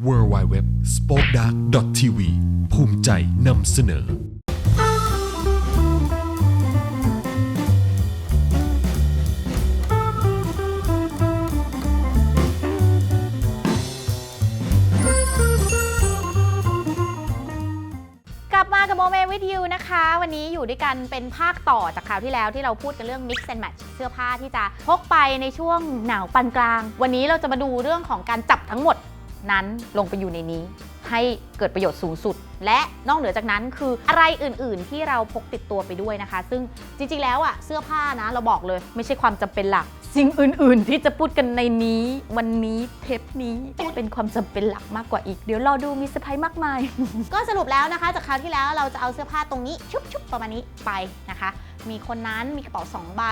w w w s p o k e d a r k t v ภูมิใจนำเสนอ กลับมากับโมเมวิดี u นะคะ วันนี้อยู่ด้วยกันเป็นภาคต่อจากคราวที่แล้วที่เราพูดกันเรื่อง mix and match เสื้อผ้าที่จะพกไปในช่วงหนาวปานกลาง วันนี้เราจะมาดูเรื่องของการจับทั้งหมด นั้นลงไปอยู่ในนี้ให้เกิดประโยชน์สูงสุด และนอกเหนือจากนั้นคืออะไรอื่น ๆ ที่เราพกติดตัวไปด้วยนะคะ ซึ่งจริง ๆ แล้วอะเสื้อผ้านะเราบอกเลย ไม่ใช่ความจำเป็นหลัก สิ่งอื่น ๆ ที่จะพูดกันในนี้ วันนี้เทปนี้เป็นความจำเป็นหลักมากกว่าอีก เดี๋ยวรอดูมีเซอร์ไพรส์มากมาย ก็สรุปแล้วนะคะ จากคราวที่แล้วเราจะเอาเสื้อผ้าตรงนี้ชุบๆประมาณนี้ไปนะคะ มีคนนั้นมีกระเป๋าสองใบ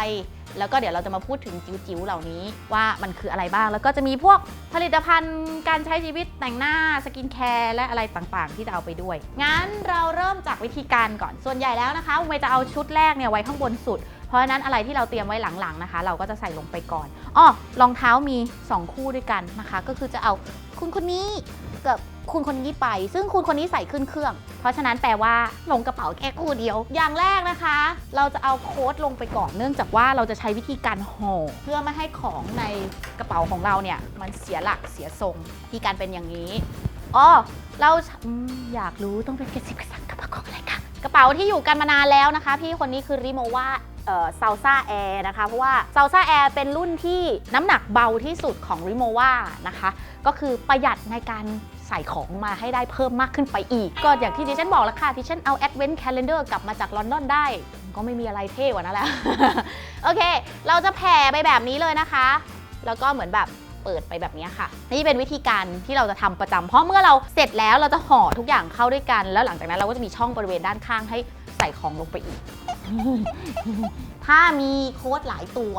แล้วก็เดี๋ยวเราจะมาพูดถึงจิ๋วๆเหล่านี้ว่ามันคืออะไรบ้าง แล้วก็จะมีพวกผลิตภัณฑ์การใช้ชีวิตแต่งหน้าสกินแคร์และอะไรต่างๆ ที่จะเอาไปด้วย งั้นเราเริ่มจากวิธีการก่อน ส่วนใหญ่แล้วนะคะเมย์จะเอาชุดแรกเนี่ยไว้ข้างบนสุด เพราะฉะนั้นอะไรที่เราเตรียมไว้หลังๆนะคะ เราก็จะใส่ลงไปก่อน อ้อรองเท้ามี 2 คู่ด้วยกันนะคะ ก็คือจะเอาคุณคนนี้กับ คุณคนนี้ไป ซึ่งคุณคนนี้ใส่ขึ้นเครื่อง เพราะฉะนั้นแปลว่าลงกระเป๋าแค่คู่เดียว อย่างแรกนะคะ เราจะเอาโค้ดลงไปก่อนเนื่องจากว่าเราจะใช้วิธีการห่อเพื่อไม่ให้ของในกระเป๋าของเราเนี่ยมันเสียหลักเสียทรงวิธีการเป็นอย่างนี้อ๋อเราออยากรู้ต้องเป็นกระซิบกระซับกระเป๋าของอะไรคะกระเป๋าที่อยู่กันมานานแล้วนะคะ พี่คนนี้คือริโมว่าเซาซ่าแอร์นะคะ เพราะว่าเซาซ่าแอร์เป็นรุ่นที่น้ำหนักเบาที่สุดของริโมว่านะคะ ก็คือประหยัดในการ ใส่ของมาให้ได้เพิ่มมากขึ้นไปอีก ก็อย่างที่ดิฉันบอกแล้วค่ะที่ฉันเอา Advent Calendar กลับมาจากลอนดอนได้ ก็ไม่มีอะไรเท่กว่านั้นแล้ว โอเค เราจะแผ่ไปแบบนี้เลยนะคะ แล้วก็เหมือนแบบเปิดไปแบบนี้ค่ะ นี่เป็นวิธีการที่เราจะทำประจำเพราะเมื่อเราเสร็จแล้วเราจะห่อทุกอย่างเข้าด้วยกัน แล้วหลังจากนั้นเราก็จะมีช่องบริเวณด้านข้างให้ใส่ของลงไปอีก ถ้ามีโค้ดหลายตัว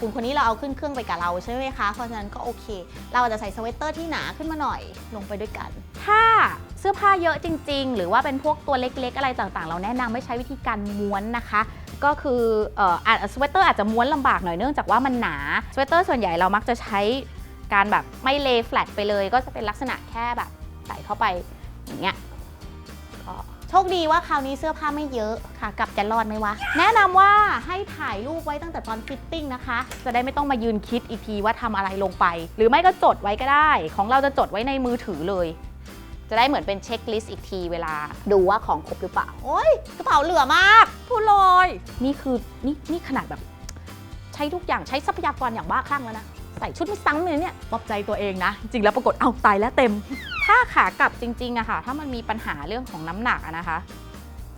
คุณคนนี้เราเอาขึ้นเครื่องไปกับเราใช่ไหมคะ เพราะฉะนั้นก็โอเค เราอาจจะใส่สเวตเตอร์ที่หนาขึ้นมาหน่อยลงไปด้วยกัน ถ้าเสื้อผ้าเยอะจริง ๆ หรือว่าเป็นพวกตัวเล็กๆ อะไรต่างๆ เราแนะนำไม่ใช้วิธีการม้วนนะคะ ก็คือเอ่ออาจสเวตเตอร์อาจจะม้วนลำบากหน่อยเนื่องจากว่ามันหนาสเวตเตอร์ส่วนใหญ่เรามักจะใช้การแบบไม่เลแฟลตไปเลย ก็จะเป็นลักษณะแค่แบบใส่เข้าไปอย่างเงี้ย โชคดีว่าคราวนี้เสื้อผ้าไม่เยอะค่ะกลับจะรอดไหมวะ แนะนำว่าให้ถ่ายรูปไว้ตั้งแต่ตอนฟิตติ้งนะคะ จะได้ไม่ต้องมายืนคิดอีกทีว่าทำอะไรลงไป หรือไม่ก็จดไว้ก็ได้ ของเราจะจดไว้ในมือถือเลย จะได้เหมือนเป็นเช็คลิสต์อีกทีเวลาดูว่าของครบหรือเปล่า โอ้ยกระเป๋าเหลือมากพูดเลยนี่คือนี่นี่ขนาดแบบ ใช้ทุกอย่างใช้ทรัพยากรอย่างบ้าคลั่งแล้วนะใส่ชุดไม่ซ้ำเลยเนี่ยปลอบใจตัวเองนะ จริงแล้วปรากฏเอาตายแล้วเต็ม ถ้าขากลับจริงๆอะค่ะ ถ้ามันมีปัญหาเรื่องของน้ำหนักนะคะ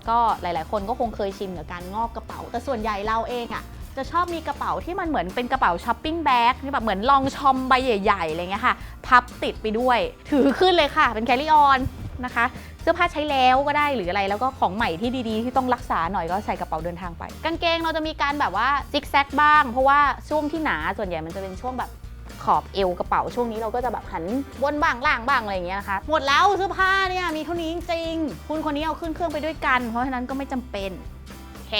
ก็หลายๆ คนก็คงเคยชินกับการงอกกระเป๋า แต่ส่วนใหญ่เราเองอะจะชอบมีกระเป๋าที่มันเหมือนเป็นกระเป๋าช้อปปิ้งแบ็คที่แบบเหมือนลองชอมใบใหญ่ๆอะไรเงี้ยค่ะ พับติดไปด้วย ถือขึ้นเลยค่ะ เป็นแคริออนนะคะ เสื้อผ้าใช้แล้วก็ได้หรืออะไรแล้วก็ของใหม่ที่ดีๆ ที่ต้องรักษาหน่อยก็ใส่กระเป๋าเดินทางไป กางเกงเราจะมีการแบบว่าซิกแซกบ้าง เพราะว่าช่วงที่หนาส่วนใหญ่มันจะเป็นช่วงแบบ ขอบเอวกระเป๋าช่วงนี้เราก็จะแบบหันบนบ้างล่างบ้างอะไรอย่างเงี้ยนะคะ หมดแล้วเสื้อผ้าเนี่ยมีเท่านี้จริงๆคุณคนนี้เอาขึ้นเครื่องไปด้วยกัน เพราะฉะนั้นก็ไม่จำเป็นโอเค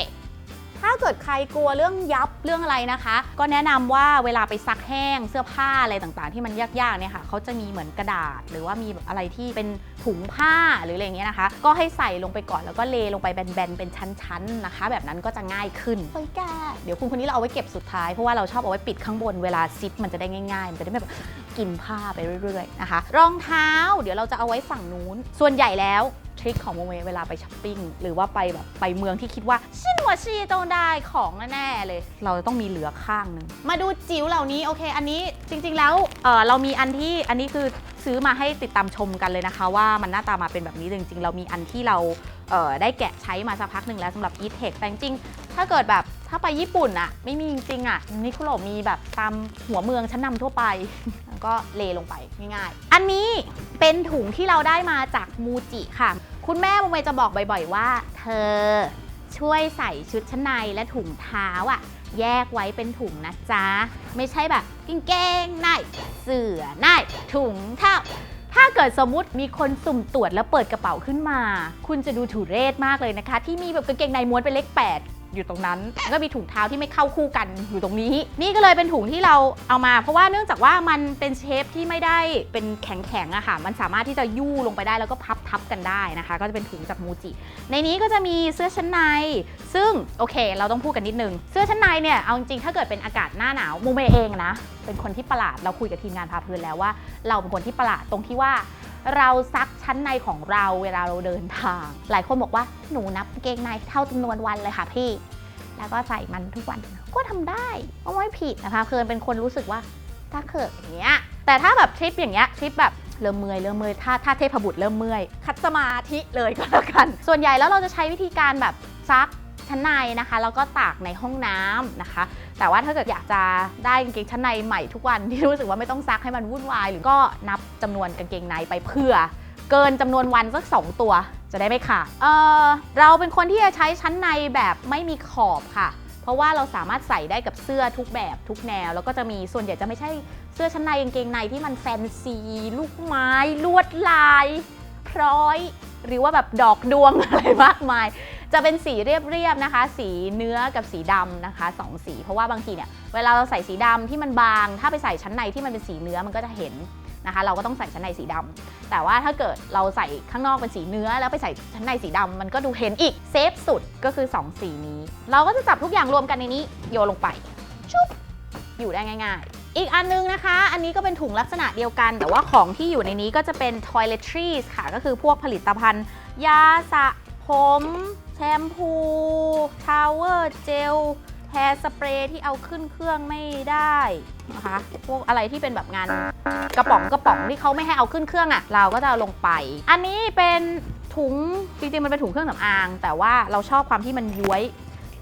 ถ้าเกิดใครกลัวเรื่องยับเรื่องอะไรนะคะ ก็แนะนำว่าเวลาไปซักแห้งเสื้อผ้าอะไรต่างๆ ที่มันยากๆเนี่ยค่ะเขาจะมีเหมือนกระดาษ หรือว่ามีแบบอะไรที่เป็นถุงผ้าหรืออะไรอย่างเงี้ยนะคะ ก็ให้ใส่ลงไปก่อนแล้วก็เลลงไปแบนๆเป็นชั้นๆนะคะ แบบนั้นก็จะง่ายขึ้นเฮ้ยแกเดี๋ยวคุณคนนี้เราเอาไว้เก็บสุดท้ายเพราะว่าเราชอบเอาไว้ปิดข้างบนเวลาซิปมันจะได้ง่ายๆ มันจะได้ไม่แบบกินผ้าไปเรื่อยๆนะคะ รองเท้า เดี๋ยวเราจะเอาไว้ฝั่งนู้น ส่วนใหญ่แล้ว ทริคของโมเมเวลาไปช้อปปิ้งหรือว่าไปแบบไปเมืองที่คิดว่าชินหัวชีต้องได้ของแน่ๆเลย เราจะต้องมีเหลือข้างหนึ่งมาดูจิ๋วเหล่านี้โอเค อันนี้จริงๆแล้วเออเรามีอันที่อันนี้คือซื้อมาให้ติดตามชมกันเลยนะคะ ว่ามันหน้าตามาเป็นแบบนี้จริง ๆ เรามีอันที่เราเออได้แกะใช้มาสักพักหนึ่งแล้วสำหรับ e t e c h แต่จริงถ้าเกิดแบบ ถ้าไปญี่ปุ่นอะไม่มีจริงๆอะนิคุโรมีแบบตามหัวเมืองชั้นนำทั่วไป แล้วก็เลลงไปง่ายๆ อันนี้เป็นถุงที่เราได้มาจากมูจิค่ะ คุณแม่โมเมจะบอกบ่อยๆว่า เธอช่วยใส่ชุดชั้นในและถุงเท้าอะแยกไว้เป็นถุงนะจ๊ะ ไม่ใช่แบบกางเกงในเสื้อในถุงเท้าถ้าเกิดสมมุติมีคนสุ่มตรวจแล้วเปิดกระเป๋าขึ้นมา คุณจะดูถูเรศมากเลยนะคะ ที่มีแบบกางเกงในม้วนเป็นเลข8 อยู่ตรงนั้นแล้วก็มีถุงเท้าที่ไม่เข้าคู่กันอยู่ตรงนี้ นี่ก็เลยเป็นถุงที่เราเอามา เพราะว่าเนื่องจากว่ามันเป็นเชฟที่ไม่ได้เป็นแข็งๆอะค่ะ มันสามารถที่จะยู่ลงไปได้แล้วก็พับทับกันได้นะคะ ก็จะเป็นถุงจากมูจิ ในนี้ก็จะมีเสื้อชั้นใน ซึ่งโอเค เราต้องพูดกันนิดนึง เสื้อชั้นในเนี่ยเอาจริงๆถ้าเกิดเป็นอากาศหน้าหนาวมูเมเองนะเป็นคนที่ประหลาดเราคุยกับทีมงานพาเพลินแล้วว่า เราเป็นคนที่ประหลาดตรงที่ว่า เราซักชั้นในของเราเวลาเราเดินทาง หลายคนบอกว่าหนูนับเกงในเท่าจำนวนวันเลยค่ะพี่ แล้วก็ใส่มันทุกวันก็ทำได้ก็ไม่ผิดนะคะเพลินเป็นคนรู้สึกว่าถ้าเกิดอย่างเงี้ยแต่ถ้าแบบทริปอย่างเงี้ยทริปแบบเริ่มเมื่อยเริ่มเมื่อยถ้าถ้าเทพบุตรเริ่มเมื่อยคัดสมาธิเลยก็แล้วกัน ส่วนใหญ่แล้วเราจะใช้วิธีการแบบซัก ชั้นในนะคะ แล้วก็ตากในห้องน้ำนะคะ แต่ว่าถ้าเกิดอยากจะได้กางเกงชั้นในใหม่ทุกวันที่รู้สึกว่าไม่ต้องซักให้มันวุ่นวาย หรือก็นับจำนวนกางเกงในไปเพื่อ เกินจำนวนวันสัก 2 ตัวจะได้ไม่ขาดเออเราเป็นคนที่จะใช้ชั้นในแบบไม่มีขอบค่ะเพราะว่าเราสามารถใส่ได้กับเสื้อทุกแบบทุกแนว แล้วก็จะมีส่วนใหญ่จะไม่ใช่เสื้อชั้นในกางเกงในที่มันแฟนซี ลูกไม้ ลวดลาย พร้อย หรือว่าแบบดอกดวงอะไรมากมาย จะเป็นสีเรียบๆนะคะ สีเนื้อกับสีดำนะคะสองสีเพราะว่าบางทีเนี่ยเวลาเราใส่สีดำที่มันบาง ถ้าไปใส่ชั้นในที่มันเป็นสีเนื้อมันก็จะเห็นนะคะ เราก็ต้องใส่ชั้นในสีดำแต่ว่าถ้าเกิดเราใส่ข้างนอกเป็นสีเนื้อ แล้วไปใส่ชั้นในสีดำมันก็ดูเห็นอีกเซฟสุดก็คือ 2 สีนี้ เราก็จะจับทุกอย่างรวมกันในนี้โยนลงไปชุบอยู่ได้ง่ายๆ อีกอันนึงนะคะ อันนี้ก็เป็นถุงลักษณะเดียวกัน แต่ว่าของที่อยู่ในนี้ก็จะเป็น toiletries ค่ะ ก็คือพวกผลิตภัณฑ์ ยาสระ ผมแชมพูชาวเวอร์เจลแฮร์สเปรย์ที่เอาขึ้นเครื่องไม่ได้นะคะพวกอะไรที่เป็นแบบงานกระป๋องกระป๋องที่เขาไม่ให้เอาขึ้นเครื่องอะ่ะ เราก็จะเอาลงไป อันนี้เป็นถุงจริงๆมันเป็นถุงเครื่องสำอาง แต่ว่าเราชอบความที่มันย้วย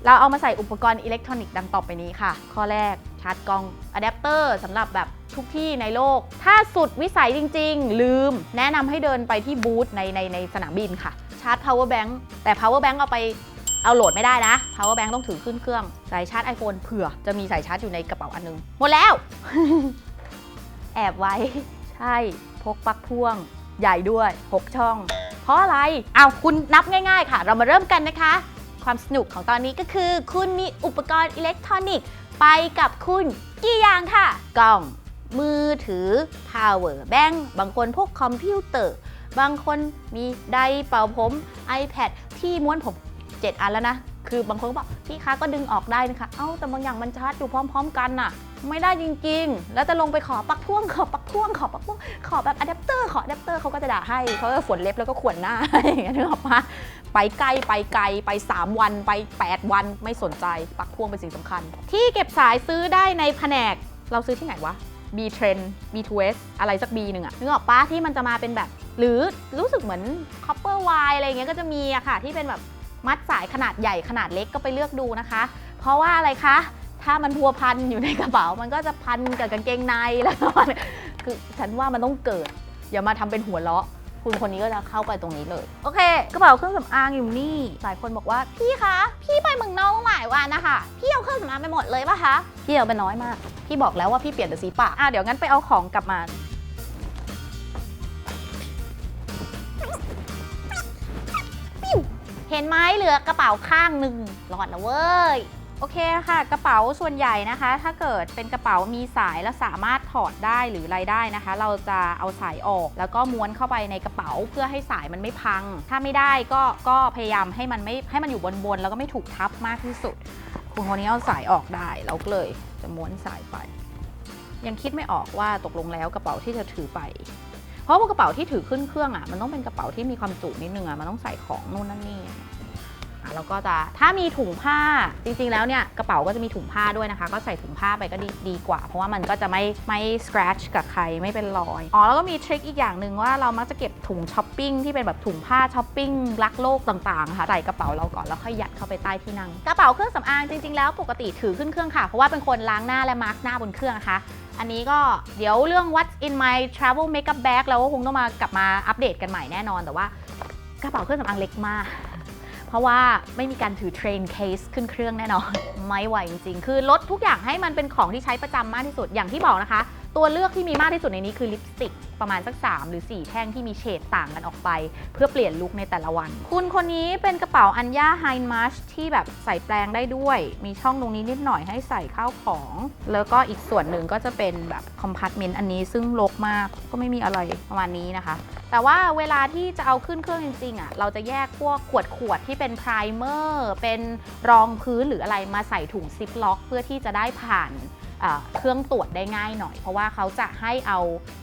เราเอามาใส่อุปกรณ์อิเล็กทรอนิกส์ดังต่อไปนี้ค่ะ ข้อแรกชาร์จกล้องอะแดปเตอร์สำหรับแบบทุกที่ในโลก ถ้าสุดวิสัยจริง ๆ ลืม แนะนำให้เดินไปที่บูธในในในสนามบินค่ะ ชาร์จ power bank แต่ power bank เอาไปเอาโหลดไม่ได้นะ power bank ต้องถือขึ้นเครื่อง สายชาร์จ iPhone เผื่อจะมีสายชาร์จอยู่ในกระเป๋าอันนึง หมดแล้ว แอบไว้ ใช่ พกปลั๊กพ่วง ใหญ่ด้วย 6 ช่อง เพราะอะไร เอาวคุณนับง่าย ๆ ค่ะ เรามาเริ่มกันนะคะ ความสนุกของตอนนี้ก็คือ คุณมีอุปกรณ์อิเล็กทรอนิกส์ไปกับคุณกี่อย่างค่ะ กล้อง มือถือ power bank บางคนพกคอมพิวเตอร์ บางคนมีไดเป่าผม iPad ที่ม้วนผม 7 อันแล้วนะ คือบางคนก็บอกพี่คะก็ดึงออกได้นะคะ เอ้าแต่บางอย่างมันชาร์จอยู่พร้อม ๆ กันน่ะ ไม่ได้จริงๆ แล้วจะลงไปขอปักพ่วงขอปักพ่วงขอปักพ่วงขอแบบอะแดปเตอร์ขออะแดปเตอร์เขาก็จะด่าให้เขาจะฝนเล็บแล้วก็ขวนหน้าอย่างเงี้ยนึกออกปะไปใกลไปไกลไป 3 วันไป 8 วันไม่สนใจปักพ่วงเป็นสิ่งสำคัญ ที่เก็บสายซื้อได้ในแผนกเราซื้อที่ไหนวะ B Trend B2S อะไรสัก B หนึ่งอะนึกออกปะที่มันจะมาเป็นแบบ หรือรู้สึกเหมือน Copper Wire อะไรเงี้ยก็จะมีอะค่ะ ที่เป็นแบบมัดสายขนาดใหญ่ขนาดเล็กก็ไปเลือกดูนะคะ เพราะว่าอะไรคะถ้ามันพัวพันอยู่ในกระเป๋า มันก็จะพันกับกางเกงในแล้วก็มันคือฉันว่ามันต้องเกิด อย่ามาทำเป็นหัวเราะ คุณคนนี้ก็จะเข้าไปตรงนี้เลย โอเค กระเป๋าเครื่องสำอางอยู่นี่ หลายคนบอกว่าพี่คะ พี่ไปเมืองนอกหลายวันนะคะ พี่เอาเครื่องสำอางไปหมดเลยปะคะ พี่เอาไปน้อยมาก พี่บอกแล้วว่าพี่เปลี่ยนแต่สีปากอะเดี๋ยวงั้นไปเอาของกลับมาเห็นไหมเหลือกระเป๋าข้างหนึ่งรอดแล้วเว้ย โอเคค่ะ กระเป๋าส่วนใหญ่นะคะ ถ้าเกิดเป็นกระเป๋ามีสายแล้วสามารถ ถอดได้หรืออะไรได้นะคะ เราจะเอาสายออก แล้วก็ม้วนเข้าไปในกระเป๋าเพื่อให้สายมันไม่พัง ถ้าไม่ได้ก็ก็พยายามให้มันไม่ให้มันอยู่บนๆแล้วก็ไม่ถูกทับมากที่สุดคุณคนนี้เอาสายออกได้เราก็เลยจะม้วนสายไป ยังคิดไม่ออกว่าตกลงแล้วกระเป๋าที่จะถือไป เพราะว่ากระเป๋าที่ถือขึ้นเครื่องอะมันต้องเป็นกระเป๋าที่มีความจุนิดนึงอะมันต้องใส่ของนู่นนั่นนี่ แล้วก็จะถ้ามีถุงผ้าจริงๆ แล้วเนี่ยกระเป๋าก็จะมีถุงผ้าด้วยนะคะ ก็ใส่ถุงผ้าไปก็ดีดีกว่า เพราะว่ามันก็จะไม่ไม่ scratch กับใครไม่เป็นรอยอ๋อแล้วก็มีทริคอีกอย่างหนึ่งว่าเรามักจะเก็บถุงช้อปปิ้งที่เป็นแบบถุงผ้าช้อปปิ้งรักโลกต่างๆค่ะใส่กระเป๋าเราก่อนแล้วค่อยยัดเข้าไปใต้ที่นั่งกระเป๋าเครื่องสำอางจริงๆแล้วปกติถือขึ้นเครื่องค่ะเพราะว่าเป็นคนล้างหน้าและมาร์กหน้าบนเครื่องนะคะอันนี้ก็เดี๋ยวเรื่อง what's in my travel makeup bag เราก็คงต้องมากลับมาอัปเดตกันใหม่แน่นอนแต่ว่ากระเป๋าเครื่องสำอางเล็กมาก เพราะว่าไม่มีการถือเทรนเคสขึ้นเครื่องแน่นอน ไม่ไหวจริงๆ คือลดทุกอย่างให้มันเป็นของที่ใช้ประจำมากที่สุดอย่างที่บอกนะคะ ตัวเลือกที่มีมากที่สุดในนี้คือลิปสติก ประมาณสัก 3 หรือ 4 แท่งที่มีเฉดต่างกันออกไป เพื่อเปลี่ยนลุคในแต่ละวัน คุณคนนี้เป็นกระเป๋าอัญญาไฮมัชที่แบบใส่แปลงได้ด้วย มีช่องตรงนี้นิดหน่อยให้ใส่ข้าวของ แล้วก็อีกส่วนหนึ่งก็จะเป็นแบบคอมพาร์ตเมนต์อันนี้ซึ่งรกมากก็ไม่มีอะไรประมาณนี้นะคะ แต่ว่าเวลาที่จะเอาขึ้นเครื่องจริงๆอะเราจะแยกพวกขวดขวดๆที่เป็นไพรเมอร์เป็นรองพื้นหรืออะไรมาใส่ถุงซิปล็อก เพื่อที่จะได้ผ่าน เครื่องตรวจได้ง่ายหน่อย เพราะว่าเขาจะให้เอา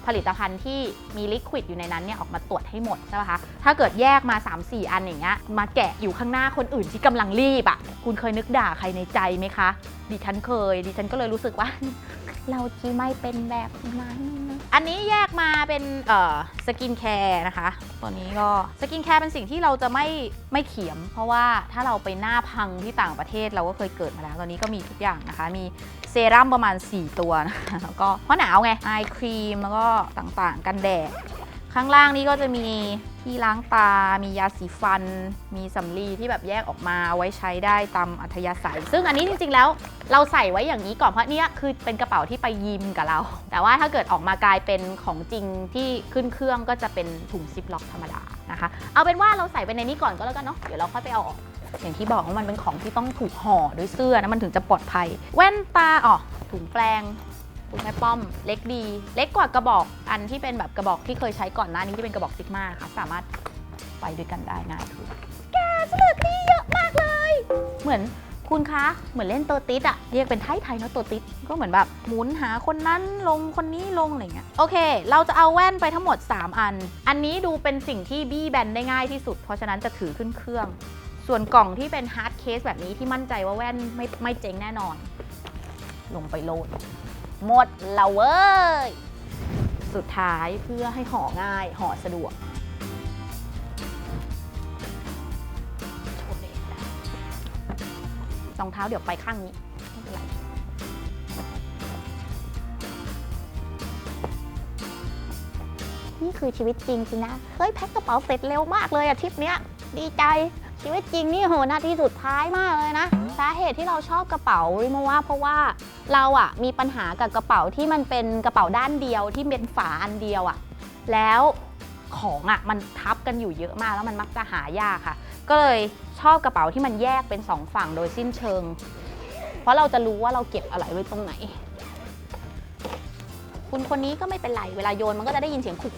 ผลิตภัณฑ์ที่มีลิควิดอยู่ในนั้นเนี่ยออกมาตรวจให้หมดใช่ไหมคะ ถ้าเกิดแยกมา 3-4 อันอย่างเงี้ยมาแกะอยู่ข้างหน้าคนอื่นที่กำลังรีบอะ คุณเคยนึกด่าใครในใจไหมคะ ดิฉันเคย ดิฉันก็เลยรู้สึกว่า เราจีไม่เป็นแบบนั้น อันนี้แยกมาเป็นเอ่อสกินแคร์นะคะตัวนี้ก็สกินแคร์เป็นสิ่งที่เราจะไม่ไม่เขียม เพราะว่าถ้าเราไปหน้าพังที่ต่างประเทศเราก็เคยเกิดมาแล้วตอนนี้ก็มีทุกอย่างนะคะ มีเซรั่มประมาณ 4 ตัวนะคะแล้วก็เพราะหนาวไงไอครีมแล้วก็ต่างๆ กันแดด ข้างล่างนี้ก็จะมีที่ล้างตา มียาสีฟัน มีสำลีที่แบบแยกออกมาเอาไว้ใช้ได้ตามอัธยาศัย ซึ่งอันนี้จริงๆแล้วเราใส่ไว้อย่างนี้ก่อนเพราะเนี่ยคือเป็นกระเป๋าที่ไปยิมกับเรา แต่ว่าถ้าเกิดออกมากลายเป็นของจริงที่ขึ้นเครื่องก็จะเป็นถุงซิปล็อกธรรมดานะคะ เอาเป็นว่าเราใส่ไปในนี้ก่อนก็แล้วกันเนาะ เดี๋ยวเราค่อยไปเอาออก อย่างที่บอกว่ามันเป็นของที่ต้องถูกห่อด้วยเสื้อนะมันถึงจะปลอดภัย แว่นตาอ๋อถุงแปลง คุณแม่ป้อมเล็กดี เล็กกว่ากระบอกอันที่เป็นแบบกระบอกที่เคยใช้ก่อนหน้านี้ที่เป็นกระบอกซิกมานะคะสามารถไปด้วยกันได้ง่ายคือแกเสลือกนี่เยอะมากเลย เหมือนคุณคะเหมือนเล่นตัวติดอะเรียกเป็นไทยไทยเนาะตัวติดก็เหมือนแบบหมุนหาคนนั้นลงคนนี้ลงอะไรเงี้ยโอเค เราจะเอาแว่นไปทั้งหมด 3 อัน อันนี้ดูเป็นสิ่งที่บี้แบนได้ง่ายที่สุด เพราะฉะนั้นจะถือขึ้นเครื่อง ส่วนกล่องที่เป็นฮาร์ดเคสแบบนี้ที่มั่นใจว่าแว่นไม่ไม่เจ๊งแน่นอน ลงไปโหลด หมดแล้วเว้ย สุดท้ายเพื่อให้ห่อง่ายห่อสะดวกรองเท้าเดี๋ยวไปข้างนี้ไม่เป็นไรนี่คือชีวิตจริงสินะ เฮ้ยแพ็คกระเป๋าเสร็จเร็วมากเลยอะทริปเนี้ย ดีใจ ชีวิตจริงนี่โหนาทีสุดท้ายมากเลยนะ สาเหตุที่เราชอบกระเป๋าริมว่าเพราะว่า เราอะมีปัญหากับกระเป๋าที่มันเป็นกระเป๋าด้านเดียวที่เป็นฝาอันเดียวอะแล้วของอะมันทับกันอยู่เยอะมากแล้วมันมักจะหายากค่ะ ก็เลยชอบกระเป๋าที่มันแยกเป็นสองฝั่งโดยสิ้นเชิง เพราะเราจะรู้ว่าเราเก็บอะไรไว้ตรงไหน คุณคนนี้ก็ไม่เป็นไรเวลาโยนมันก็จะได้ยินเสียงคุก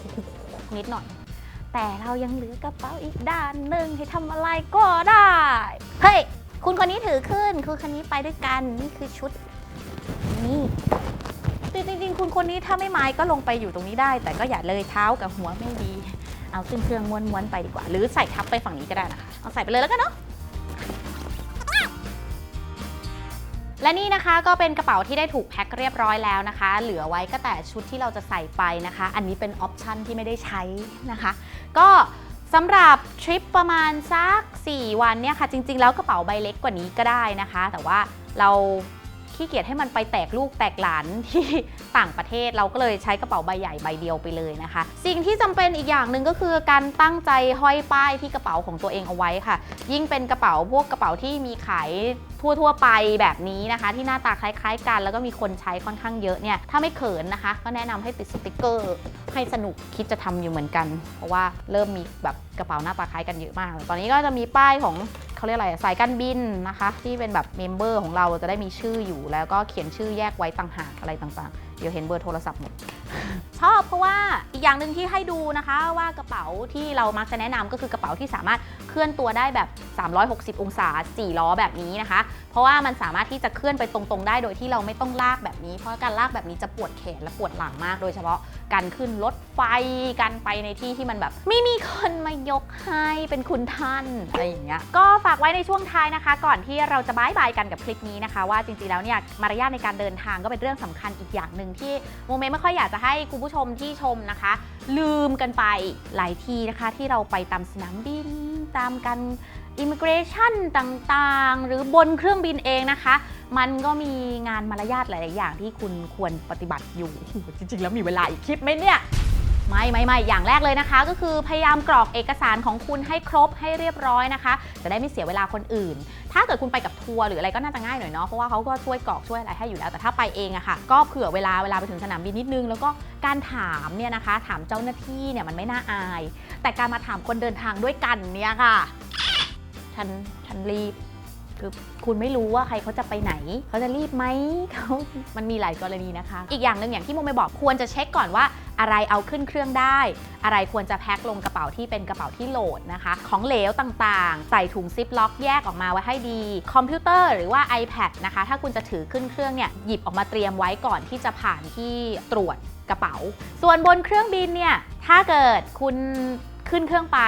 นิดหน่อย แต่เรายังเหลือกระเป๋าอีกด้านหนึ่งให้ทำอะไรก็ได้ เฮ้ยคุณคนนี้ถือขึ้นคุณคนนี้ไปด้วยกัน นี่คือชุด จริงๆ คุณคนนี้ถ้าไม่ไม้ก็ลงไปอยู่ตรงนี้ได้ แต่ก็อย่าเลยเท้ากับหัวไม่ดี เอาขึ้นเครื่องม้วนๆไปดีกว่า หรือใส่ทับไปฝั่งนี้ก็ได้นะคะ เอาใส่ไปเลยแล้วกันเนาะและนี่นะคะก็เป็นกระเป๋าที่ได้ถูกแพ็คเรียบร้อยแล้วนะคะ เหลือไว้ก็แต่ชุดที่เราจะใส่ไปนะคะ อันนี้เป็นออปชันที่ไม่ได้ใช้นะคะ ก็สำหรับทริปประมาณสัก4วันเนี่ยค่ะ จริง ๆ แล้วกระเป๋าใบเล็กกว่านี้ก็ได้นะคะ แต่ว่าเรา ขี้เกียจให้มันไปแตกลูกแตกหลานที่ต่างประเทศเราก็เลยใช้กระเป๋าใบใหญ่ใบเดียวไปเลยนะคะ สิ่งที่จำเป็นอีกอย่างหนึ่งก็คือการตั้งใจห้อยป้ายที่กระเป๋าของตัวเองเอาไว้ค่ะ ยิ่งเป็นกระเป๋าพวกกระเป๋าที่มีขายทั่วๆไปแบบนี้นะคะ ที่หน้าตาคล้าย ๆ กัน แล้วก็มีคนใช้ค่อนข้างเยอะเนี่ยถ้าไม่เขินนะคะ ก็แนะนำให้ติดสติกเกอร์ ให้สนุกคิดจะทำอยู่เหมือนกัน เพราะว่าเริ่มมีแบบ กระเป๋าหน้าตาคล้ายกันเยอะมาก ตอนนี้ก็จะมีป้ายของเขาเรียกอะไรสายการบินนะคะ ที่เป็นแบบเมมเบอร์ของเราจะได้มีชื่ออยู่ แล้วก็เขียนชื่อแยกไว้ต่างหากอะไรต่างๆ เดี๋ยวเห็นเบอร์โทรศัพท์หมดชอบเพราะว่าอีกอย่างหนึ่งที่ให้ดูนะคะว่ากระเป๋าที่เรามักจะแนะนำก็คือกระเป๋าที่สามารถ เคลื่อนตัวได้แบบ 360 องศา 4 ล้อแบบนี้นะคะ เพราะว่ามันสามารถที่จะเคลื่อนไปตรงๆ ได้โดยที่เราไม่ต้องลากแบบนี้ เพราะการลากแบบนี้จะปวดแขนและปวดหลังมาก โดยเฉพาะการขึ้นรถไฟ การไปในที่ที่มันแบบ ไม่มีคนมายกให้เป็นคุณท่านอะไรอย่างเงี้ย ก็ฝากไว้ในช่วงท้ายนะคะ ก่อนที่เราจะบายบายกันกับคลิปนี้นะคะ ว่าจริงๆ แล้วเนี่ยมารยาทในการเดินทางก็เป็นเรื่องสำคัญอีกอย่างหนึ่งที่โมเมไม่ค่อยอยากจะให้คุณผู้ชมที่ชมนะคะ ลืมกันไปหลายทีนะคะ ที่เราไปตามสนามบิน ตามกันอิมิเกรชันต่างๆ หรือบนเครื่องบินเองนะคะ มันก็มีงานมารยาทหลาย ๆ อย่างที่คุณควรปฏิบัติอยู่ จริง ๆ แล้วมีเวลาอีกคลิปไหมเนี่ย ไม่ไม่ไม่อย่างแรกเลยนะคะ ก็คือพยายามกรอกเอกสารของคุณให้ครบให้เรียบร้อยนะคะ จะได้ไม่เสียเวลาคนอื่น ถ้าเกิดคุณไปกับทัวร์หรืออะไรก็น่าจะง่ายหน่อยเนาะเพราะว่าเขาก็ช่วยกรอกช่วยอะไรให้อยู่แล้วแต่ถ้าไปเองอะค่ะ ก็เผื่อเวลาเวลาไปถึงสนามบินนิดนึง แล้วก็การถามเนี่ยนะคะ ถามเจ้าหน้าที่เนี่ยมันไม่น่าอาย แต่การมาถามคนเดินทางด้วยกันเนี่ยค่ะฉันฉันรีบ คือคุณไม่รู้ว่าใครเขาจะไปไหน เขาจะรีบไหมเขา มันมีหลายกรณีนะคะ อีกอย่างหนึ่งอย่างที่โมไม่บอกควรจะเช็คก่อนว่าอะไรเอาขึ้นเครื่องได้ อะไรควรจะแพ็คลงกระเป๋าที่เป็นกระเป๋าที่โหลดนะคะ ของเหลวต่างๆ ใส่ถุงซิปล็อกแยกออกมาไว้ให้ดี คอมพิวเตอร์หรือว่า iPad นะคะ ถ้าคุณจะถือขึ้นเครื่องเนี่ยหยิบออกมาเตรียมไว้ก่อนที่จะผ่านที่ตรวจกระเป๋า ส่วนบนเครื่องบินเนี่ยถ้าเกิดคุณขึ้นเครื่องไป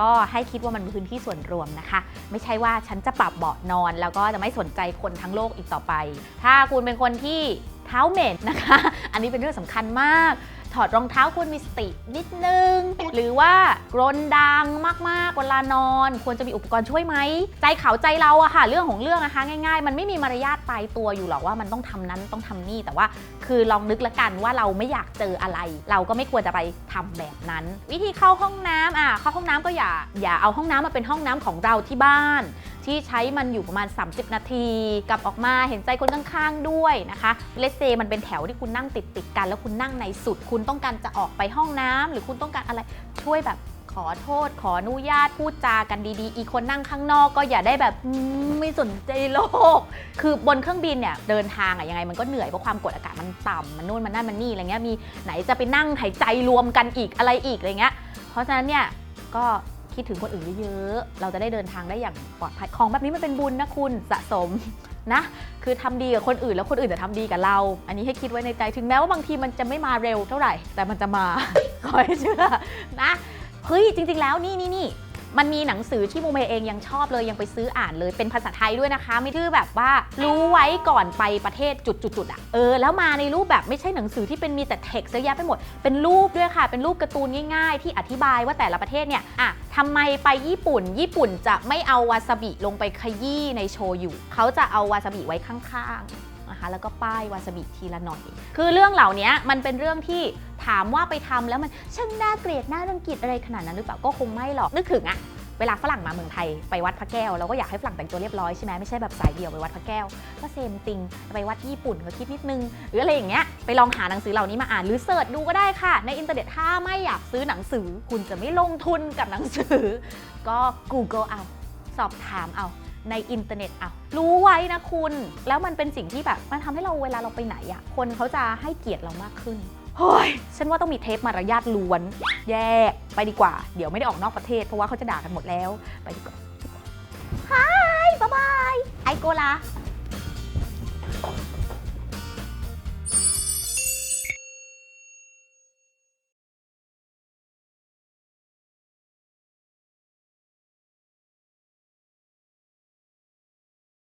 ก็ให้คิดว่ามันเป็นพื้นที่ส่วนรวมนะคะ ไม่ใช่ว่าฉันจะปรับเบาะนอน แล้วก็จะไม่สนใจคนทั้งโลกอีกต่อไป ถ้าคุณเป็นคนที่เท้าเหม็นนะคะ อันนี้เป็นเรื่องสำคัญมาก ถอดรองเท้าควรมีสตินิดนึง หรือว่ากรนดังมากๆเวลานอน ควรจะมีอุปกรณ์ช่วยไหม ใจเขาใจเราอะค่ะ เรื่องของเรื่องนะคะง่ายๆ มันไม่มีมารยาทตายตัวอยู่หรอกว่ามันต้องทำนั้นต้องทำนี่แต่ว่า คือลองนึกละกันว่าเราไม่อยากเจออะไร เราก็ไม่ควรจะไปทำแบบนั้น วิธีเข้าห้องน้ำอะเข้าห้องน้ำก็อย่าอย่าเอาห้องน้ำมาเป็นห้องน้ำของเราที่บ้าน ที่ใช้มันอยู่ประมาณ 30 นาที กลับออกมาเห็นใจคนข้างๆด้วยนะคะเลสเซมันเป็นแถวที่คุณนั่งติดติดกัน แล้วคุณนั่งในสุด คุณต้องการจะออกไปห้องน้ำหรือคุณต้องการอะไรช่วยแบบขอโทษ ขออนุญาตพูดจากันดีๆ อีกคนนั่งข้างนอกก็อย่าได้แบบมไม่สนใจโลก คือบนเครื่องบินเนี่ยเดินทางอะยังไงมันก็เหนื่อยเพราะความกดอากาศมันต่ำมันนู่นมันนั่นมันนี่อะไรเงี้ยมีไหนจะไปนั่งหายใจรวมกันอีกอะไรอีกอะไรเงี้ยเพราะฉะนั้นเนี่ยก็ คิดถึงคนอื่นเยอะๆ เราจะได้เดินทางได้อย่างปลอดภัย ของแบบนี้มันเป็นบุญนะคุณสะสมนะ คือทำดีกับคนอื่นแล้วคนอื่นจะทำดีกับเรา อันนี้ให้คิดไว้ในใจ ถึงแม้ว่าบางทีมันจะไม่มาเร็วเท่าไหร่ แต่มันจะมา คอยเชื่อนะ เฮ้ยจริง ๆ แล้วนี่นี่นี่ มันมีหนังสือที่โมเมเองยังชอบเลยยังไปซื้ออ่านเลยเป็นภาษาไทยด้วยนะคะ ไม่ใช่แบบว่ารู้ไว้ก่อนไปประเทศจุดๆๆอะเออแล้วมาในรูปแบบไม่ใช่หนังสือที่เป็นมีแต่เท็กซ์เยอะแยะไปหมด เป็นรูปด้วยค่ะ เป็นรูปการ์ตูนง่าย ๆ ที่อธิบายว่าแต่ละประเทศเนี่ยอะทำไมไปญี่ปุ่น ญี่ปุ่นจะไม่เอาวาซาบิลงไปขยี้ในโชยุเขาจะเอาวาซาบิไว้ข้างๆ นะคะ แล้วก็ป้ายวาซาบิทีละหน่อย คือเรื่องเหล่านี้มันเป็นเรื่องที่ถามว่าไปทำแล้วมันช่างน่าเกลียดน่ารังเกียจอะไรขนาดนั้นหรือเปล่าก็คงไม่หรอกนึกถึงอะเวลาฝรั่งมาเมืองไทยไปวัดพระแก้วเราก็อยากให้ฝรั่งแต่งตัวเรียบร้อยใช่ไหมไม่ใช่แบบสายเดี่ยวไปวัดพระแก้ว ก็เซมติงไปวัดญี่ปุ่นก็คิดนิดนึง หรืออะไรอย่างเงี้ยไปลองหาหนังสือเหล่านี้มาอ่านหรือเสิร์ชดูก็ได้ค่ะ ในอินเทอร์เน็ตถ้าไม่อยากซื้อหนังสือ คุณจะไม่ลงทุนกับหนังสือ ก็ Google เอาสอบถามเอา ในอินเทอร์เน็ตอะรู้ไว้นะคุณ แล้วมันเป็นสิ่งที่แบบมันทำให้เราเวลาเราไปไหนอะคนเขาจะให้เกียรติเรามากขึ้นเฮ้ยฉันว่าต้องมีเทปมารยาทล้วน แยกไปดีกว่า เดี๋ยวไม่ได้ออกนอกประเทศ เพราะว่าเขาจะด่ากันหมดแล้ว ไปดีกว่า Hi บ๊ายบาย ไอโกลา